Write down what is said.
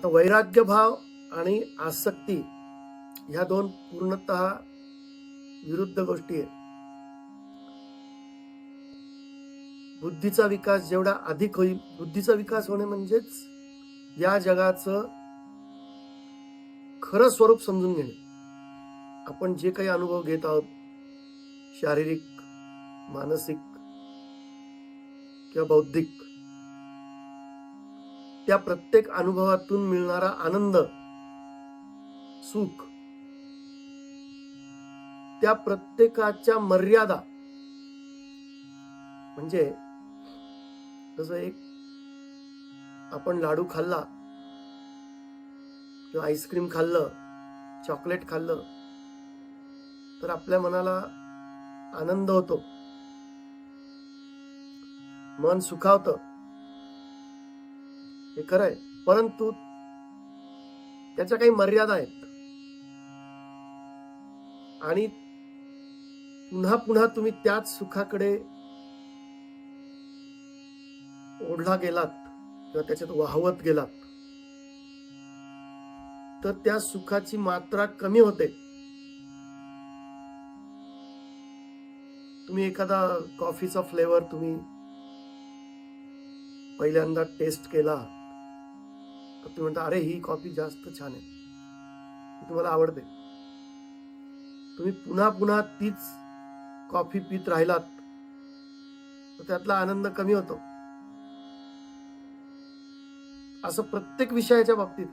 आता वैराग्य भाव आणि आसक्ती ह्या दोन पूर्णतः विरुद्ध गोष्टी आहेत. बुद्धीचा विकास जेवढा अधिक होईल बुद्धीचा विकास होणे म्हणजेच या जगाचं खरं स्वरूप समजून घेणे. आपण जे काही अनुभव घेत आहोत शारीरिक मानसिक किंवा बौद्धिक त्या प्रत्येक अनुभवातून मिळणारा आनंद सुख त्या प्रत्येकाच्या मर्यादा म्हणजे जसं एक आपण लाडू खाल्ला किंवा आईस्क्रीम खाल्लं चॉकलेट खाल्लं तर आपल्या मनाला आनंद होतो. मन सुखावतं. हे खरं आहे. परंतु त्याच्या काही मर्यादा आहेत. आणि पुन्हा पुन्हा तुम्ही त्याच सुखाकडे ओढला गेलात किंवा त्याच्यात वाहवत गेलात तर त्या सुखाची मात्रा कमी होते. तुम्ही एखादा कॉफीचा फ्लेवर तुम्ही पहिल्यांदा टेस्ट केला तुम्ही म्हणता अरे ही कॉफी जास्त छान आहे. तुम्हाला आवडते. तुम्ही पुन्हा पुन्हा तीच कॉफी पित राहिलात तर त्यातला आनंद कमी होतो. असं प्रत्येक विषयाच्या बाबतीत.